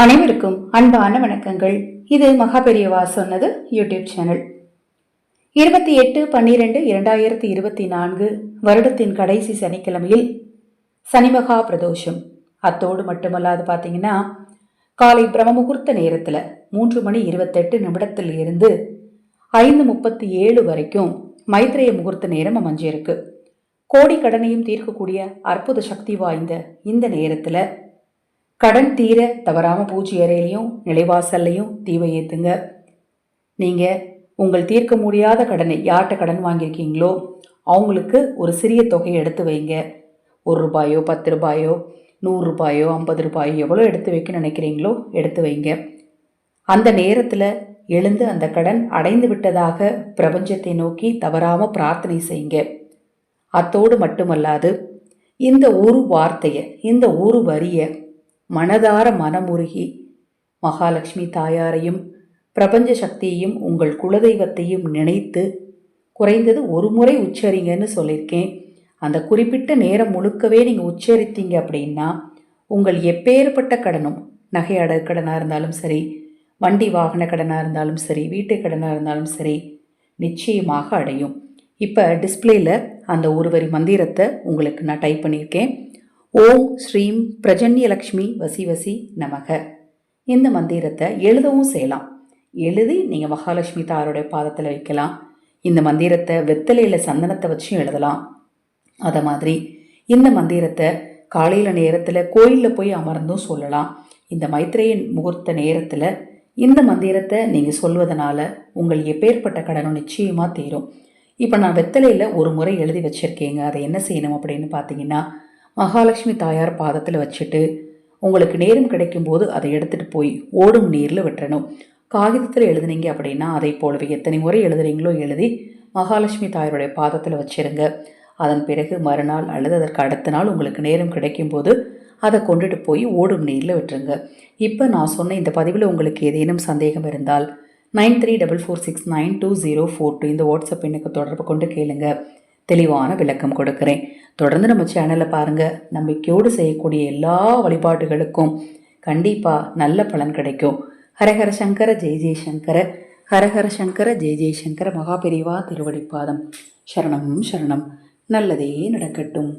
அனைவருக்கும் அன்பான வணக்கங்கள். இது மகாபெரியவா சொன்னது யூடியூப் சேனல். இருபத்தி எட்டு பன்னிரெண்டு இரண்டாயிரத்தி இருபத்தி நான்கு வருடத்தின் கடைசி சனிக்கிழமையில் சனிமகா பிரதோஷம். அத்தோடு மட்டுமல்லாது பார்த்தீங்கன்னா காலை பிரம முகூர்த்த நேரத்தில் மூன்று மணி இருபத்தெட்டு நிமிடத்தில் இருந்து ஐந்து முப்பத்தி ஏழு வரைக்கும் மைத்ரேய முகூர்த்த நேரம் அமைஞ்சிருக்கு. கோடி கடனையும் தீர்க்கக்கூடிய அற்புத சக்தி வாய்ந்த இந்த நேரத்தில் கடன் தீர தவறாமல் பூஜை அறையிலையும் நிலைவாசல்லையும் தீவை ஏற்றுங்க நீங்கள் உங்கள் தீர்க்க முடியாத கடனை யார்கிட்ட கடன் வாங்கியிருக்கீங்களோ அவங்களுக்கு ஒரு சிறிய தொகையை எடுத்து வைங்க. ஒரு ரூபாயோ பத்து ரூபாயோ நூறு ரூபாயோ ஐம்பது ரூபாயோ எவ்வளோ எடுத்து வைக்க நினைக்கிறீங்களோ எடுத்து வைங்க. அந்த நேரத்தில் எழுந்து அந்த கடன் அடைந்து விட்டதாக பிரபஞ்சத்தை நோக்கி தவறாமல் பிரார்த்தனை செய்யுங்க. அத்தோடு மட்டுமல்லாது இந்த ஒரு வார்த்தையை இந்த ஒரு வரியை மனதார மனமுருகி மகாலட்சுமி தாயாரையும் பிரபஞ்ச சக்தியையும் உங்கள் குலதெய்வத்தையும் நினைத்து குறைந்தது ஒரு முறை உச்சரிங்கன்னு சொல்லியிருக்கேன். அந்த குறிப்பிட்ட நேரம் முழுக்கவே நீங்கள் உச்சரித்தீங்க அப்படின்னா உங்கள் எப்பேற்பட்ட கடனும் நகை அடகு கடனாக இருந்தாலும் சரி வண்டி வாகன கடனாக இருந்தாலும் சரி வீட்டு கடனாக இருந்தாலும் சரி நிச்சயமாக அடையும். இப்போ டிஸ்பிளேயில் அந்த ஒரு வரி மந்திரத்தை உங்களுக்கு நான் டைப் பண்ணியிருக்கேன். ஓம் ஸ்ரீம் பிரஜன்யலக்ஷ்மி வசி வசி நமக. இந்த மந்திரத்தை எழுதவும் செய்யலாம். எழுதி நீங்கள் மகாலட்சுமி தாருடைய பாதத்தில் வைக்கலாம். இந்த மந்திரத்தை வெத்தலையில் சந்தனத்தை வச்சும் எழுதலாம். அதை மாதிரி இந்த மந்திரத்தை காலையில் நேரத்தில் கோயிலில் போய் அமர்ந்தும் சொல்லலாம். இந்த மைத்ரேயன் முகூர்த்த நேரத்தில் இந்த மந்திரத்தை நீங்கள் சொல்வதனால உங்கள் எப்பேற்பட்ட கடனும் நிச்சயமாக தீரும். இப்போ நான் வெத்தலையில் ஒரு முறை எழுதி வச்சுருக்கேங்க. அதை என்ன செய்யணும் அப்படின்னு பார்த்தீங்கன்னா மகாலட்சுமி தாயார் பாதத்தில் வச்சுட்டு உங்களுக்கு நேரம் கிடைக்கும்போது அதை எடுத்துகிட்டு போய் ஓடும் நீரில் விட்டுறணும் காகிதத்தில் எழுதுனீங்க அப்படின்னா அதை போலவே எத்தனை முறை எழுதுறீங்களோ எழுதி மகாலட்சுமி தாயாருடைய பாதத்தில் வச்சிருங்க. அதன் பிறகு மறுநாள் அல்லது அதற்கு அடுத்த நாள் உங்களுக்கு நேரம் கிடைக்கும்போது அதை கொண்டுட்டு போய் ஓடும் நீரில் விட்டுருங்க. இப்போ நான் சொன்ன இந்த பதிவில் உங்களுக்கு ஏதேனும் சந்தேகம் இருந்தால் nine three double four six nine two zero four two இந்த வாட்ஸ்அப் எண்ணுக்கு தொடர்பு கொண்டு கேளுங்கள் தெளிவான விளக்கம் கொடுக்குறேன். தொடர்ந்து நம்ம சேனலை பாருங்கள் நம்பிக்கையோடு செய்யக்கூடிய எல்லா வழிபாடுகளுக்கும் கண்டிப்பாக நல்ல பலன் கிடைக்கும். ஹரஹர சங்கர ஜெய் ஜெய்சங்கர ஹரஹர சங்கர ஜெய் ஜெய்சங்கர மகாபெரிவா திருவடிப்பாதம். சரணம் சரணம். நல்லதே நடக்கட்டும்.